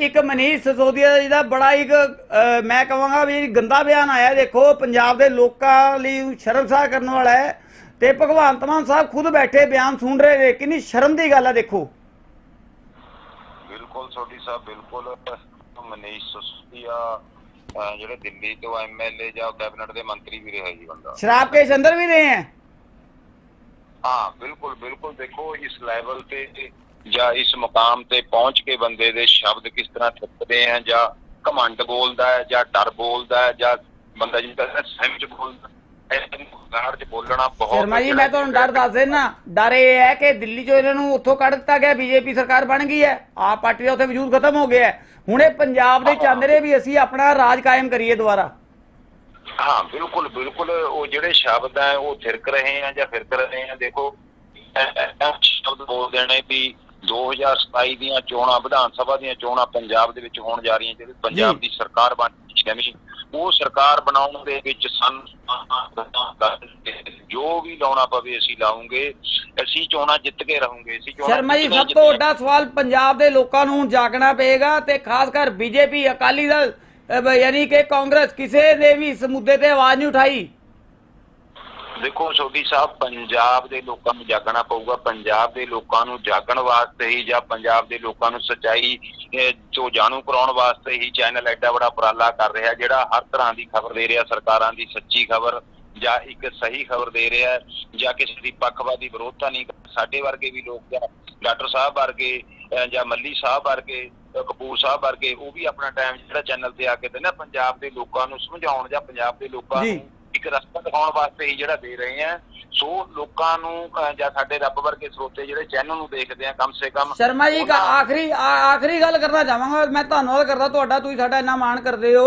ਇੱਕ ਮਨੀਸ਼ ਸਸੋਦੀਆ ਜੀ ਦਾ ਬੜਾ ਇੱਕ ਅ, ਮੈਂ ਕਹਾਂਗਾ ਵੀ ਗੰਦਾ ਬਿਆਨ ਆਇਆ ਦੇਖੋ ਪੰਜਾਬ ਦੇ ਲੋਕਾਂ ਲਈ ਸ਼ਰਮਸਾਰ ਕਰਨ ਵਾਲਾ ਹੈ ਤੇ ਭਗਵੰਤ ਮਾਨ ਸਾਹਿਬ ਖੁਦ ਬੈਠੇ ਬਿਆਨ ਸੁਣ ਰਹੇ ਨੇ ਕਿੰਨੀ ਸ਼ਰਮ ਦੀ ਗੱਲ ਹੈ ਦੇਖੋ। ਬਿਲਕੁਲ ਸੋਢੀ ਸਾਹਿਬ ਬਿਲਕੁਲ। ਮਨੀਸ਼ ਸੁਸਤੀਆ ਅਹ ਜਿਹੜੇ ਦਿੱਲੀ ਤੋਂ ਐਮਐਲਏ ਜਾਂ ਕੈਬਨਿਟ ਦੇ ਮੰਤਰੀ ਵੀ ਰਿਹਾ ਜੀ ਬੰਦਾ। ਸ਼ਰਾਬ ਕੇਸ ਅੰਦਰ ਵੀ ਰਹੇ ਹੈ? ਹਾਂ ਬਿਲਕੁਲ ਬਿਲਕੁਲ। ਦੇਖੋ ਇਸ ਲੈਵਲ ਤੇ ਜਾਂ ਇਸ ਮੁਕਾਮ ਤੇ ਪਹੁੰਚ ਕੇ ਬੰਦੇ ਦੇ ਸ਼ਬਦ ਕਿਸ ਤਰ੍ਹਾਂ ਥੱਕਦੇ ਆ ਜਾਂ ਘਮੰਡ ਬੋਲਦਾ ਹੈ ਜਾਂ ਡਰ ਬੋਲਦਾ ਹੈ ਜਾਂ ਬੰਦਾ ਜਿੱਦਾਂ ਸਹਿਮ ਚ ਬੋਲਦਾ ਮੁਖਾਰ ਚ ਬੋਲਣਾ ਬਹੁਤ ਸ਼ਰਮਾ ਜੀ ਮੈਂ ਤੁਹਾਨੂੰ ਡਰ ਦੱਸ ਦੇਣਾ ਡਰ ਇਹ ਹੈ ਕਿ ਦਿੱਲੀ ਚੋਂ ਇਹਨਾਂ ਨੂੰ ਉੱਥੋਂ ਕੱਢ ਦਿੱਤਾ ਗਿਆ ਬੀਜੇਪੀ ਸਰਕਾਰ ਬਣ ਗਈ ਹੈ ਆਪ ਪਾਰਟੀ ਦਾ ਉੱਥੇ ਵਜੂਦ ਖਤਮ ਹੋ ਗਿਆ ਹੈ। ਹੁਣ ਇਹ ਪੰਜਾਬ ਦੇ ਚਾਹੁੰਦੇ ਨੇ ਵੀ ਅਸੀਂ ਆਪਣਾ ਰਾਜ ਕਾਇਮ ਕਰੀਏ ਦੁਬਾਰਾ। ਹਾਂ ਬਿਲਕੁਲ ਬਿਲਕੁਲ ਉਹ ਜਿਹੜੇ ਸ਼ਬਦ ਆ ਉਹ ਥਿਰਕ ਰਹੇ ਆ ਜਾਂ ਫਿਰਕ ਰਹੇ ਆ ਦੇਖੋ ਸ਼ਬਦ ਬੋਲ ਦੇਣੇ ਵੀ 2027 ਦੀਆਂ ਚੋਣਾਂ ਵਿਧਾਨ ਸਭਾ ਦੀਆਂ ਚੋਣਾਂ ਪੰਜਾਬ ਦੇ ਵਿੱਚ ਹੋਣ ਜਾ ਰਹੀਆਂ ਜਿਹੜੀ ਪੰਜਾਬ। ਦੀ ਸਰਕਾਰ ਬਣਨੀ ਕਹਿੰਦੀ ਉਹ ਸਰਕਾਰ ਬਣਾਉਣ ਦੇ ਵਿੱਚ ਸਾਨੂੰ ਜੋ ਵੀ ਲਾਉਣਾ ਪਵੇ ਅਸੀਂ ਲਾਉਂਗੇ ਅਸੀਂ ਚੋਣਾਂ ਜਿੱਤ ਕੇ ਰਹੂਗੇ ਅਸੀਂ ਚੋਣਾਂ ਸ਼ਰਮਾ ਜੀ ਸਭ ਤੋਂ ਵੱਡਾ ਸਵਾਲ ਪੰਜਾਬ ਦੇ ਲੋਕਾਂ ਨੂੰ ਜਾਗਣਾ ਪਏਗਾ ਤੇ ਖਾਸ ਕਰ ਬੀਜੇਪੀ ਅਕਾਲੀ ਦਲ ਯਾਨੀ ਕਿ ਕਾਂਗਰਸ ਕਿਸੇ ਨੇ ਵੀ ਇਸ ਮੁੱਦੇ ਤੇ ਆਵਾਜ਼ ਨਹੀਂ ਉਠਾਈ। ਦੇਖੋ ਸੋਢੀ ਸਾਹਿਬ ਪੰਜਾਬ ਦੇ ਲੋਕਾਂ ਨੂੰ ਜਾਗਣਾ ਪਊਗਾ ਪੰਜਾਬ ਦੇ ਲੋਕਾਂ ਨੂੰ ਜਾਗਣ ਵਾਸਤੇ ਹੀ ਜਾਂ ਪੰਜਾਬ ਦੇ ਲੋਕਾਂ ਨੂੰ ਸਚਾਈ ਤੋਂ ਜਾਣੂ ਕਰਾਉਣ ਵਾਸਤੇ ਹੀ ਚੈਨਲ ਐਡਾ ਬੜਾ ਉਪਰਾਲਾ ਕਰ ਰਿਹਾ ਜਿਹੜਾ ਹਰ ਤਰ੍ਹਾਂ ਦੀ ਖਬਰ ਦੇ ਰਿਹਾ ਸਰਕਾਰਾਂ ਦੀ ਸੱਚੀ ਖਬਰ ਜਾਂ ਇੱਕ ਸਹੀ ਖਬਰ ਦੇ ਰਿਹਾ ਜਾਂ ਕਿਸੇ ਦੀ ਪੱਖਵਾਦੀ ਵਿਰੋਧਤਾ ਨਹੀਂ ਸਾਡੇ ਵਰਗੇ ਵੀ ਲੋਕ ਜਾਂ ਡਾਕਟਰ ਸਾਹਿਬ ਵਰਗੇ ਜਾਂ ਮੱਲੀ ਸਾਹਿਬ ਵਰਗੇ ਕਪੂਰ ਸਾਹਿਬ ਵਰਗੇ ਉਹ ਵੀ ਆਪਣਾ ਟਾਈਮ ਜਿਹੜਾ ਚੈਨਲ ਤੇ ਆ ਕੇ ਤੇ ਨਾ ਪੰਜਾਬ ਦੇ ਲੋਕਾਂ ਨੂੰ ਸਮਝਾਉਣ ਜਾਂ ਪੰਜਾਬ ਦੇ ਲੋਕਾਂ ਜੀ। ਨੂੰ ਇੱਕ ਰਸਤਾ ਦਿਖਾਉਣ ਵਾਸਤੇ ਹੀ ਜਿਹੜਾ ਦੇ ਰਹੇ ਆ ਸੋ ਲੋਕਾਂ ਨੂੰ ਜਾਂ ਸਾਡੇ ਰੱਬ ਵਰਗੇ ਸਰੋਤੇ ਜਿਹੜੇ ਚੈਨਲ ਨੂੰ ਦੇਖਦੇ ਆ ਕਮ ਸੇ ਕਮ ਸ਼ਰਮਾ ਜੀ ਉਹਨਾਂ- ਆਖਰੀ ਆਖਰੀ ਗੱਲ ਕਰਨਾ ਚਾਹਾਂਗਾ। ਮੈਂ ਧੰਨਵਾਦ ਕਰਦਾ ਤੁਹਾਡਾ ਤੁਸੀਂ ਸਾਡਾ ਇੰਨਾ ਮਾਣ ਕਰਦੇ ਹੋ।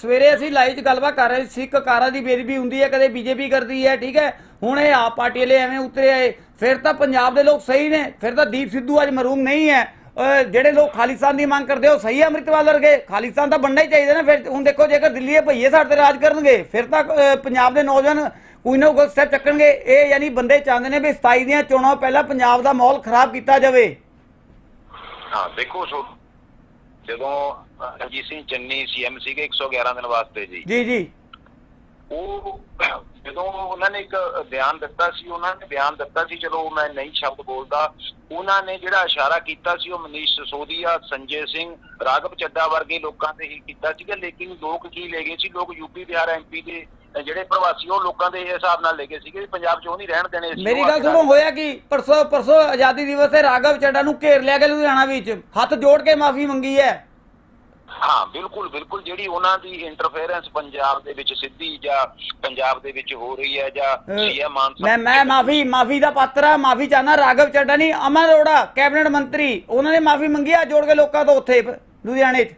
ਸਵੇਰੇ ਅਸੀਂ ਲਾਈਵ 'ਚ ਗੱਲਬਾਤ ਕਰ ਰਹੇ ਸੀ ਸਿੱਖ ਕਾਰਾਂ ਦੀ ਬੇਦਬੀ ਹੁੰਦੀ ਹੈ ਕਦੇ ਬੀਜੇਪੀ ਕਰਦੀ ਹੈ ਠੀਕ ਹੈ? ਹੁਣ ਇਹ ਆਪ ਪਾਰਟੀ ਵਾਲੇ ਐਵੇਂ ਉਤਰੇ ਆਏ। ਫਿਰ ਤਾਂ ਪੰਜਾਬ ਦੇ ਲੋਕ ਸਹੀ ਨੇ ਫਿਰ ਤਾਂ ਦੀਪ ਸਿੱਧੂ ਅੱਜ ਮਰੂਮ ਨਹੀਂ ਹੈ। ਜਿਹੜੇ ਲੋਕ ਖਾਲਿਸਤਾਨ ਦੀ ਮੰਗ ਕਰਦੇ ਹੋ ਸਹੀ ਹੈ ਅੰਮ੍ਰਿਤਪਾਲ ਵਰਗੇ। ਖਾਲਿਸਤਾਨ ਤਾਂ ਬਣਨਾ ਹੀ ਚਾਹੀਦਾ ਨਾ ਫਿਰ ਹੁਣ ਦੇਖੋ ਜੇਕਰ ਦਿੱਲੀ ਦੇ ਭਈਏ ਸਾਡੇ ਤੇ ਰਾਜ ਕਰਨਗੇ ਫਿਰ ਤਾਂ ਪੰਜਾਬ ਦੇ ਨੌਜਵਾਨ ਕੋਈ ਨਾ ਕੋਈ ਸਟੈਪ ਚੱਕਣਗੇ। ਇਹ ਯਾਨੀ ਬੰਦੇ ਚਾਹੁੰਦੇ ਨੇ ਵੀ 27 ਦੀਆਂ ਚੋਣਾਂ ਪਹਿਲਾਂ ਪੰਜਾਬ ਦਾ ਮਾਹੌਲ ਖਰਾਬ ਕੀਤਾ ਜਾਵੇ। ਹਾਂ ਦੇਖੋ ਸੋ ਜਦੋਂ ਅਹ, ਰਣਜੀਤ ਸਿੰਘ ਚੰਨੀ ਸੀਐਮ ਸੀਗੇ 111 ਦਿਨ ਵਾਸਤੇ ਜੀ। ਜੀ ਜੀ। ਉਹ ਜਦੋਂ ਉਹਨਾਂ ਨੇ ਇੱਕ ਬਿਆਨ ਦਿੱਤਾ ਸੀ ਉਹਨਾਂ ਨੇ ਬਿਆਨ ਦਿੱਤਾ ਸੀ ਚਲੋ ਮੈਂ ਨਹੀਂ ਸ਼ਬਦ ਬੋਲਦਾ ਉਹਨਾਂ ਨੇ ਜਿਹੜਾ ਇਸ਼ਾਰਾ ਕੀਤਾ ਸੀ ਉਹ ਮਨੀਸ਼ ਸੋਦੀਆ ਸੰਜੇ ਸਿੰਘ ਰਾਘਵ ਚੱਡਾ ਵਰਗੇ ਲੋਕਾਂ ਤੇ ਹੀ ਕੀਤਾ ਸੀਗਾ ਲੇਕਿਨ ਲੋਕ ਕੀ ਲੈ ਗਏ ਸੀ? ਲੋਕ ਯੂਪੀ ਬਿਹਾਰ ਐਮਪੀ ਦੇ ਜਿਹੜੇ ਪ੍ਰਵਾਸੀ ਉਹ ਲੋਕਾਂ ਦੇ ਹਿਸਾਬ ਨਾਲ ਲੈ ਗਏ ਸੀਗੇ ਪੰਜਾਬ 'ਚ ਉਹ ਨਹੀਂ ਰਹਿਣ ਦੇਣੇ ਅਸੀਂ ਮੇਰੀ ਗੱਲ ਸੁਣੋ ਹੋਇਆ ਕਿ? ਪਰਸੋਂ ਪਰਸੋਂ ਆਜ਼ਾਦੀ ਦਿਵਸ ਤੇ ਰਾਘਵ ਚੱਡਾ ਨੂੰ ਘੇਰ ਲਿਆ ਗਿਆ ਲੁਧਿਆਣਾ ਵਿੱਚ। ਹੱਥ ਜੋੜ ਕੇ ਮਾਫੀ ਮੰਗੀ ਹੈ। ਹਾਂ ਬਿਲਕੁਲ ਬਿਲਕੁਲ। ਜਿਹੜੀ ਉਹਨਾਂ ਦੀ ਇੰਟਰਫੇਰੈਂਸ ਪੰਜਾਬ ਦੇ ਵਿੱਚ ਸਿੱਧੀ ਜਾਂ ਪੰਜਾਬ ਦੇ ਵਿੱਚ ਹੋ ਰਹੀ ਹੈ ਜਾਂ ਸੀਐਮ ਮਾਨ ਸਾਹਿਬ ਮੈਂ ਮੈਂ ਮਾਫੀ ਮਾਫੀ ਦਾ ਪਾਤਰ ਆ ਮਾਫੀ ਚਾਹਨਾ ਰਾਘਵ ਚੱਡਾ ਨਹੀਂ ਅਮਨ ਅਰੋੜਾ ਕੈਬਨਿਟ ਮੰਤਰੀ ਉਹਨਾਂ ਨੇ ਮਾਫੀ ਮੰਗੀ ਆ ਜੋੜ ਕੇ ਲੋਕਾਂ ਤੋਂ ਉੱਥੇ ਲੁਧਿਆਣੇ 'ਚ।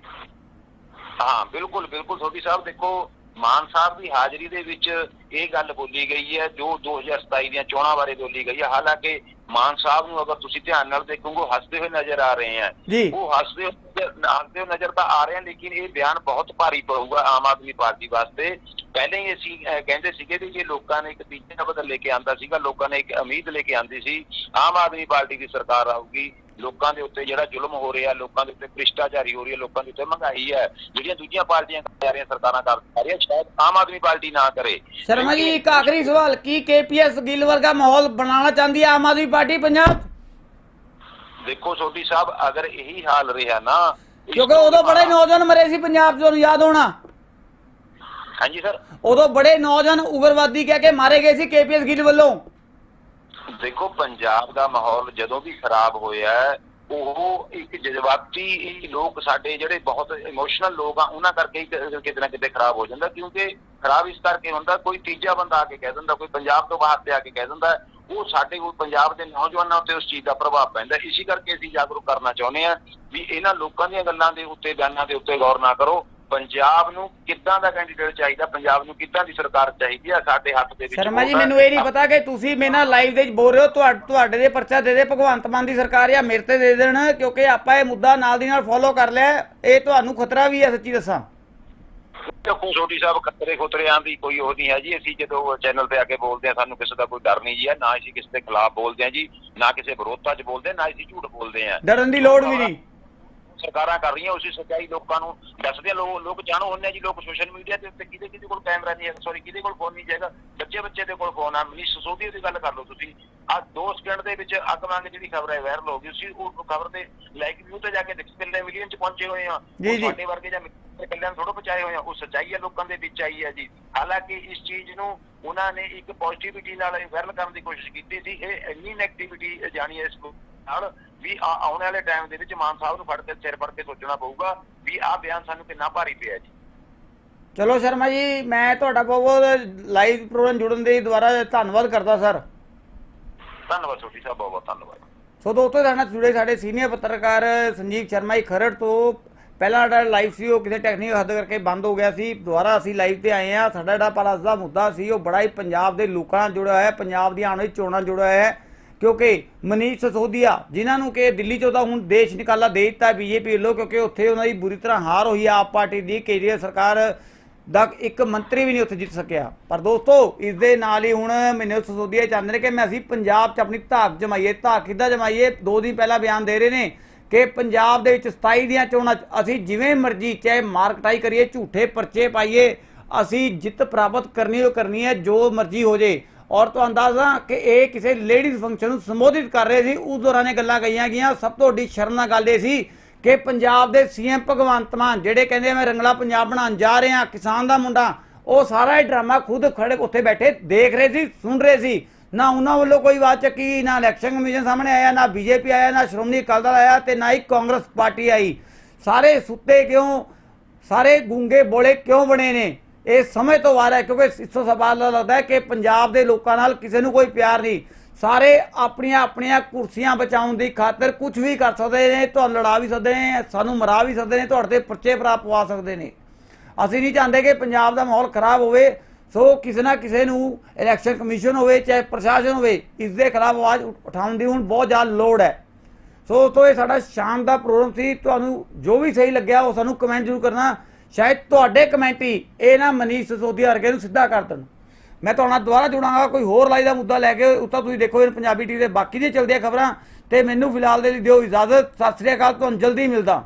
ਹਾਂ ਬਿਲਕੁਲ ਬਿਲਕੁਲ। ਸੋਢੀ ਸਾਹਿਬ ਦੇਖੋ ਮਾਨ ਸਾਹਿਬ ਦੀ ਹਾਜ਼ਰੀ ਦੇ ਵਿੱਚ ਇਹ ਗੱਲ ਬੋਲੀ ਗਈ ਹੈ ਜੋ 2027 ਦੀਆਂ ਚੋਣਾਂ ਬਾਰੇ ਬੋਲੀ ਗਈ ਹੈ। ਹਾਲਾਂਕਿ ਮਾਨ ਸਾਹਿਬ ਨੂੰ ਅਗਰ ਤੁਸੀਂ ਧਿਆਨ ਨਾਲ ਦੇਖੋਗੇ ਹੱਸਦੇ ਹੋਏ ਨਜ਼ਰ ਆ ਰਹੇ ਜੀ। ਉਹ ਹੱਸਦੇ ਹੋਏ ਨਜ਼ਰ ਤਾਂ ਆ ਰਹੇ ਹਨ ਲੇਕਿਨ ਇਹ ਬਿਆਨ ਬਹੁਤ ਭਾਰੀ ਪਊਗਾ ਆਮ ਆਦਮੀ ਪਾਰਟੀ ਵਾਸਤੇ। ਪਹਿਲਾਂ ਹੀ ਅਸੀਂ ਕਹਿੰਦੇ ਸੀਗੇ ਵੀ ਜੇ ਲੋਕਾਂ ਨੇ ਇੱਕ ਤੀਜਾ ਬਦਲ ਲੈ ਕੇ ਆਂਦਾ ਸੀਗਾ, ਲੋਕਾਂ ਨੇ ਇੱਕ ਉਮੀਦ ਲੈ ਕੇ ਆਂਦੀ ਸੀ, ਆਮ ਆਦਮੀ ਪਾਰਟੀ ਦੀ ਸਰਕਾਰ ਆਊਗੀ, ਲੋਕਾਂ ਦੇ ਉੱਤੇ ਜਿਹੜਾ ਜ਼ੁਲਮ ਹੋ ਰਿਹਾ, ਲੋਕਾਂ ਦੇ ਉੱਤੇ ਭ੍ਰਿਸ਼ਟਾਚਾਰੀ ਹੋ ਰਹੀ ਹੈ, ਲੋਕਾਂ ਦੇ ਉੱਤੇ ਮਹਿੰਗਾਈ ਹੈ, ਜਿਹੜੀਆਂ ਦੂਜੀਆਂ ਪਾਰਟੀਆਂ ਕਰ ਰਹੀਆਂ ਸਰਕਾਰਾਂ ਕਰ ਰਹੀਆਂ, ਸ਼ਾਇਦ ਆਮ ਆਦਮੀ ਪਾਰਟੀ ਨਾ ਕਰੇ। ਸ਼ਰਮਾ ਜੀ, ਇੱਕ ਆਖਰੀ ਸਵਾਲ, ਕੀ ਕੇਪੀਐਸ ਗਿੱਲ ਵਰਗਾ ਮਾਹੌਲ ਬਣਾਉਣਾ ਚਾਹੁੰਦੀ ਹੈ ਆਮ ਆਦਮੀ ਪਾਰਟੀ ਪੰਜਾਬ? ਦੇਖੋ ਸੋਢੀ ਸਾਹਿਬ ਅਗਰ ਇਹੀ ਹਾਲ ਰਿਹਾ ਨਾ ਕਿਉਂਕਿ ਉਦੋਂ ਬੜੇ ਨੌਜਵਾਨ ਮਰੇ ਸੀ ਪੰਜਾਬ 'ਚ ਤੁਹਾਨੂੰ ਯਾਦ ਹੋਣਾ? ਹਾਂਜੀ ਸਰ। ਉਦੋਂ ਬੜੇ ਨੌਜਵਾਨ ਉਗਰਵਾਦੀ ਕਹਿ ਕੇ ਮਾਰੇ ਗਏ ਸੀ ਕੇਪੀਐਸ ਗਿੱਲ ਵੱਲੋਂ। ਦੇਖੋ ਪੰਜਾਬ ਦਾ ਮਾਹੌਲ ਜਦੋਂ ਵੀ ਖਰਾਬ ਹੋਇਆ ਉਹ ਇੱਕ ਜਜ਼ਬਾਤੀ ਲੋਕ ਸਾਡੇ ਜਿਹੜੇ ਬਹੁਤ ਇਮੋਸ਼ਨਲ ਲੋਕ ਆ ਉਹਨਾਂ ਕਰਕੇ ਹੀ ਕਿਤੇ ਨਾ ਕਿਤੇ ਖਰਾਬ ਹੋ ਜਾਂਦਾ ਕਿਉਂਕਿ ਖਰਾਬ ਇਸ ਕਰਕੇ ਹੁੰਦਾ ਕੋਈ ਤੀਜਾ ਬੰਦਾ ਆ ਕੇ ਕਹਿ ਦਿੰਦਾ ਕੋਈ ਪੰਜਾਬ ਤੋਂ ਬਾਹਰ ਤੇ ਆ ਕੇ ਕਹਿ ਦਿੰਦਾ ਉਹ ਸਾਡੇ ਕੋਲ ਪੰਜਾਬ ਦੇ ਨੌਜਵਾਨਾਂ ਉੱਤੇ ਉਸ ਚੀਜ਼ ਦਾ ਪ੍ਰਭਾਵ ਪੈਂਦਾ ਇਸੇ ਕਰਕੇ ਅਸੀਂ ਜਾਗਰੂਕ ਕਰਨਾ ਚਾਹੁੰਦੇ ਆ ਵੀ ਇਹਨਾਂ ਲੋਕਾਂ ਦੀਆਂ ਗੱਲਾਂ ਦੇ ਉੱਤੇ ਬਿਆਨਾਂ ਦੇ ਉੱਤੇ ਗੌਰ ਨਾ ਕਰੋ। ਪੰਜਾਬ ਨੂੰ ਕਿੱਦਾਂ ਦਾ ਕੈਂਡੀਡੇਟ ਚਾਹੀਦਾ? ਪੰਜਾਬ ਨੂੰ ਕਿੱਦਾਂ ਦੀ ਸਰਕਾਰ ਚਾਹੀਦੀ ਆ? ਸਾਡੇ ਹੱਥ ਦੇ ਵਿੱਚ ਸ਼ਰਮਾ ਜੀ। ਮੈਨੂੰ ਇਹ ਨਹੀਂ ਪਤਾ ਕਿ ਤੁਸੀਂ ਮੇਰੇ ਨਾਲ ਲਾਈਵ ਦੇ ਵਿੱਚ ਬੋਲ ਰਹੇ ਹੋ। ਤੁਹਾ- ਤੁਹਾਡੇ ਦੇ ਪਰਚਾ ਦੇ ਦੇ ਭਗਵੰਤ ਮਾਨ ਦੀ ਸਰਕਾਰ ਜਾਂ ਮੇਰੇ ਤੇ ਦੇ ਦੇਣ ਕਿਉਂਕਿ ਆਪਾਂ ਇਹ ਮੁੱਦਾ ਨਾਲ ਦੀ ਨਾਲ ਫੋਲੋ ਕਰ ਲਿਆ। ਇਹ ਤੁਹਾਨੂੰ ਖਤਰਾ ਵੀ ਹੈ ਸੱਚੀ ਦੱਸਾਂ। ਛੋਟੀ ਸਾਹਿਬ ਖਤਰੇ ਖੁਤਰਿਆਂ ਦੀ ਕੋਈ ਉਹ ਨਹੀਂ ਹੈ ਜੀ। ਅਸੀਂ ਜਦੋਂ ਚੈਨਲ ਤੇ ਆ ਕੇ ਬੋਲਦੇ ਆ ਸਾਨੂੰ ਕਿਸੇ ਦਾ ਕੋਈ ਡਰ ਨਹੀਂ ਜੀ ਹੈ। ਨਾ ਅਸੀਂ ਕਿਸੇ ਦੇ ਖਿਲਾਫ ਬੋਲਦੇ ਆ ਜੀ ਨਾ ਕਿਸੇ ਵਿਰੋਧਤਾ 'ਚ ਬੋਲਦੇ ਨਾ ਅਸੀਂ ਝੂਠ ਬੋਲਦੇ ਆ ਡਰਨ ਦੀ ਲੋੜ ਵੀ ਨਹੀਂ। ਸਰਕਾਰਾਂ ਕਰ ਰਹੀਆਂ ਉਸੇ ਸੱਚਾਈ ਲੋਕਾਂ ਨੂੰ ਦੱਸਦੇ ਆ, ਲੋਕ ਲੋਕ ਜਾਣੋ ਹੁੰਦੇ ਆ ਜੀ ਲੋਕ ਸੋਸ਼ਲ ਮੀਡੀਆ ਦੇ ਉੱਤੇ ਕਿਹਦੇ ਕਿਹਦੇ ਕੋਲ ਕੈਮਰਾ ਨਹੀਂ ਹੈ ਸੌਰੀ ਕਿਹਦੇ ਕੋਲ ਫੋਨ ਨਹੀਂ ਜਾਏਗਾ ਬੱਚੇ ਬੱਚੇ ਦੇ ਕੋਲ ਫੋਨ ਆ। ਮਨੀਸ਼ ਸੋਧੀ ਦੀ ਗੱਲ ਕਰ ਲਓ ਤੁਸੀਂ। ਆ 2 ਸਕਿੰਟ ਦੇ ਵਿੱਚ ਅੱਗ ਮੰਗ ਜਿਹੜੀ ਖਬਰ ਹੈ ਵਾਇਰਲ ਹੋ ਗਈ ਉਸੇ ਉਹ ਖਬਰ ਦੇ ਲਾਈਕ ਵਿਊ ਤੇ ਜਾ ਕੇ ਦੇਖ ਕਿੰਨੇ ਮਿਲੀਅਨ ਚ ਪਹੁੰਚੇ ਹੋਏ ਆ। ਸਾਡੇ ਵਰਗੇ ਜਾਂ ਮਿੱਤਰ ਕਲਿਆਣ ਥੋੜਾ ਪਹੁੰਚਾਏ ਹੋਏ ਆ ਉਹ ਸੱਚਾਈ ਹੈ ਲੋਕਾਂ ਦੇ ਵਿੱਚ ਆਈ ਹੈ ਜੀ। ਹਾਲਾਂਕਿ ਇਸ ਚੀਜ਼ ਨੂੰ ਉਹਨਾਂ ਨੇ ਇੱਕ ਪੋਜ਼ਿਟਿਵਿਟੀ ਨਾਲ ਵਾਇਰਲ ਕਰਨ ਦੀ ਕੋਸ਼ਿਸ਼ ਕੀਤੀ ਸੀ ਇਹ ਇੰਨੀ ਨੈਗੇਟਿਵਿਟੀ ਜਾਣੀ ਇਸ ਨੂੰ ਨਾਲ ਵੀ ਆਉਣ ਵਾਲੇ ਟਾਈਮ ਦੇ ਵਿੱਚ ਮਾਨ ਸਾਹਿਬ ਨੂੰ ਫੜ ਕੇ ਸਿਰ ਫੜ ਕੇ ਸੋਚਣਾ ਪਊਗਾ ਵੀ ਆਹ ਬਿਆਨ ਸਾਨੂੰ ਕਿੰਨਾ ਭਾਰੀ ਪਿਆ ਜੀ। ਚਲੋ ਸ਼ਰਮਾ ਜੀ ਮੈਂ ਤੁਹਾਡਾ ਬਹੁਤ ਬਹੁਤ ਲਾਈਵ ਪ੍ਰੋਗਰਾਮ ਜੁੜਨ ਦੇ ਦੁਆਰਾ ਧੰਨਵਾਦ ਕਰਦਾ ਸਰ। ਧੰਨਵਾਦ ਛੋਟੀ ਸਾਹਿਬ ਬਹੁਤ ਬਹੁਤ ਧੰਨਵਾਦ। ਸੋ ਦੋਸਤੋ ਸਾਡੇ ਨਾਲ ਜੁੜੇ ਸਾਡੇ ਸੀਨੀਅਰ ਪੱਤਰਕਾਰ ਸੰਜੀਵ ਸ਼ਰਮਾ ਜੀ ਖਰੜ ਤੋਂ ਪਹਿਲਾਂ ਸਾਡਾ ਲਾਈਵ ਸੀ, ਉਹ ਕਿਸੇ ਟੈਕਨੀਕਲ ਹੱਦ ਕਰਕੇ ਬੰਦ ਹੋ ਗਿਆ ਸੀ। ਦੁਬਾਰਾ ਅਸੀਂ ਲਾਈਵ ਤੇ ਆਏ ਆ ਸਾਡਾ ਜਿਹੜਾ ਪਰ ਅੱਜ ਦਾ ਮੁੱਦਾ ਸੀ, ਉਹ ਬੜਾ ਹੀ ਪੰਜਾਬ ਦੇ ਲੋਕਾਂ ਨਾਲ ਜੁੜਿਆ ਹੋਇਆ ਹੈ ਪੰਜਾਬ ਦੀਆਂ ਆਉਣ ਵਾਲੀ ਚੋਣਾਂ ਨਾਲ ਜੁੜਿਆ ਹੋਇਆ ਹੈ। ਕਿਉਂਕਿ ਮਨੀਸ਼ ਸਸੋਦੀਆ, ਜਿਨ੍ਹਾਂ ਨੂੰ ਕਿ ਦਿੱਲੀ ਚੋਂ ਤਾਂ ਹੁਣ ਦੇਸ਼ ਨਿਕਾਲਾ ਦੇ ਦਿੱਤਾ ਬੀਜੇਪੀ ਵੱਲੋਂ, ਕਿਉਂਕਿ ਉੱਥੇ ਉਹਨਾਂ ਦੀ ਬੁਰੀ ਤਰ੍ਹਾਂ ਹਾਰ ਹੋਈ ਹੈ ਆਪ ਪਾਰਟੀ ਦੀ, ਕੇਜਰੀਵਾਲ ਸਰਕਾਰ ਦਾ ਇੱਕ ਮੰਤਰੀ ਵੀ ਨਹੀਂ ਉੱਥੇ ਜਿੱਤ ਸਕਿਆ। ਪਰ ਦੋਸਤੋ ਇਸ ਦੇ ਨਾਲ ਹੀ ਹੁਣ ਮਨੀਸ਼ ਸਸੋਦੀਆ ਚਾਹੁੰਦੇ ਨੇ ਕਿ ਮੈਂ ਅਸੀਂ ਪੰਜਾਬ 'ਚ ਆਪਣੀ ਧਾਕ ਜਮਾਈਏ, ਧਾਕ ਕਿੱਦਾਂ ਜਮਾਈਏ? ਦੋ ਦਿਨ ਪਹਿਲਾਂ ਬਿਆਨ ਦੇ ਰਹੇ ਨੇ। ਕਿ ਪੰਜਾਬ ਦੇ ਵਿੱਚ 27 ਦੀਆਂ ਚੋਣਾਂ 'ਚ ਅਸੀਂ ਜਿਵੇਂ ਮਰਜ਼ੀ ਚਾਹੇ ਮਾਰਕਟਾਈ ਕਰੀਏ, ਝੂਠੇ ਪਰਚੇ ਪਾਈਏ, ਅਸੀਂ ਜਿੱਤ ਪ੍ਰਾਪਤ ਕਰਨੀ ਹੋ ਕਰਨੀ ਹੈ, ਜੋ ਮਰਜ਼ੀ ਹੋ ਜੇ। ਔਰ ਤੋਂ ਅੰਦਾਜ਼ਾ ਕਿ ਇਹ ਕਿਸੇ ਲੇਡੀਜ਼ ਫੰਕਸ਼ਨ ਨੂੰ ਸੰਬੋਧਿਤ ਕਰ ਰਹੇ ਸੀ, ਉਸ ਦੌਰਾਨ ਇਹ ਗੱਲਾਂ ਕਹੀਆਂ ਗਈਆਂ। ਸਭ ਤੋਂ ਵੱਡੀ ਸ਼ਰਮਨਾਕ ਗੱਲ ਇਹ ਸੀ ਕਿ ਪੰਜਾਬ ਦੇ ਸੀਐਮ ਭਗਵੰਤ ਮਾਨ, ਜਿਹੜੇ ਕਹਿੰਦੇ ਮੈਂ ਰੰਗਲਾ ਪੰਜਾਬ ਬਣਾਉਣ ਜਾ ਰਿਹਾ, ਕਿਸਾਨ ਦਾ ਮੁੰਡਾ, ਉਹ ਸਾਰਾ ਇਹ ਡਰਾਮਾ ਖੁਦ ਖੜੇ ਉੱਥੇ ਬੈਠੇ ਦੇਖ ਰਹੇ ਸੀ, ਸੁਣ ਰਹੇ ਸੀ। ਨਾ ਉਹਨਾਂ ਵੱਲੋਂ ਕੋਈ ਆਵਾਜ਼ ਚੱਕੀ, ਨਾ ਇਲੈਕਸ਼ਨ ਕਮਿਸ਼ਨ ਸਾਹਮਣੇ ਆਇਆ, ਨਾ ਬੀਜੇਪੀ ਆਇਆ, ਨਾ ਸ਼੍ਰੋਮਣੀ ਅਕਾਲੀ ਦਲ ਆਇਆ ਤੇ ਨਾ ਹੀ ਕਾਂਗਰਸ ਪਾਰਟੀ ਆਈ। ਸਾਰੇ ਸੁੱਤੇ ਕਿਉਂ? ਸਾਰੇ ਗੂੰਗੇ ਬੋਲੇ ਕਿਉਂ ਬਣੇ ਨੇ? ਇਹ ਸਮਝ ਤੋਂ ਬਾਹਰ ਹੈ, ਕਿਉਂਕਿ ਇਸ ਤੋਂ ਸਵਾਲ ਲੱਗਦਾ ਹੈ ਕਿ ਪੰਜਾਬ ਦੇ ਲੋਕਾਂ ਨਾਲ ਕਿਸੇ ਨੂੰ ਕੋਈ ਪਿਆਰ ਨਹੀਂ। ਸਾਰੇ ਆਪਣੀਆਂ ਆਪਣੀਆਂ ਕੁਰਸੀਆਂ ਬਚਾਉਣ ਦੀ ਖਾਤਰ ਕੁਝ ਵੀ ਕਰ ਸਕਦੇ ਨੇ, ਤੁਹਾਨੂੰ ਲੜਾ ਵੀ ਸਕਦੇ ਨੇ, ਸਾਨੂੰ ਮਰਾ ਵੀ ਸਕਦੇ ਨੇ, ਤੁਹਾਡੇ ਤੇ ਪਰਚੇ ਪ੍ਰਾਪਤ ਪਵਾ ਸਕਦੇ ਨੇ। ਅਸੀਂ ਨਹੀਂ ਚਾਹੁੰਦੇ ਕਿ ਪੰਜਾਬ ਦਾ ਮਾਹੌਲ ਖਰਾਬ ਹੋਵੇ। ਸੋ ਕਿਸੇ ਨਾ ਕਿਸੇ ਨੂੰ ਇਲੈਕਸ਼ਨ ਕਮਿਸ਼ਨ ਹੋਵੇ, ਚਾਹੇ ਪ੍ਰਸ਼ਾਸਨ ਹੋਵੇ ਇਸ ਦੇ ਖਿਲਾਫ ਆਵਾਜ਼ ਉਠਾਉਣ ਦੀ ਹੁਣ ਬਹੁਤ ਜ਼ਿਆਦਾ ਲੋੜ ਹੈ। ਸੋ ਤੋਂ ਇਹ ਸਾਡਾ ਸ਼ਾਮ ਦਾ ਪ੍ਰੋਗਰਾਮ ਸੀ। ਤੁਹਾਨੂੰ ਜੋ ਵੀ ਸਹੀ ਲੱਗਿਆ, ਉਹ ਸਾਨੂੰ ਕਮੈਂਟ ਜ਼ਰੂਰ ਕਰਨਾ। ਸ਼ਾਇਦ ਤੁਹਾਡੇ ਕਮੈਂਟ ਹੀ ਇਹ ਨਾ ਮਨੀਸ਼ ਸੋਧੀਆ ਵਰਗੇ ਨੂੰ ਸਿੱਧਾ ਕਰ ਦੇਣ। ਮੈਂ ਤੁਹਾਡਾ ਦੁਬਾਰਾ ਜੁੜਾਂਗਾ, ਕੋਈ ਹੋਰ ਲਾਈ ਦਾ ਮੁੱਦਾ ਲੈ ਕੇ ਉੱਤਾ ਤੁਸੀਂ ਦੇਖੋ ਇਹ ਪੰਜਾਬੀ ਟੀਵੀ ਦੇ ਬਾਕੀ ਦੀਆਂ ਚੱਲਦੀਆਂ ਖਬਰਾਂ। ਤੇ ਮੈਨੂੰ ਫਿਲਹਾਲ ਦੇ ਲਈ ਦਿਓ ਇਜਾਜ਼ਤ। ਸਤਿ ਸ੍ਰੀ ਅਕਾਲ, ਤੁਹਾਨੂੰ ਜਲਦੀ ਮਿਲਦਾ।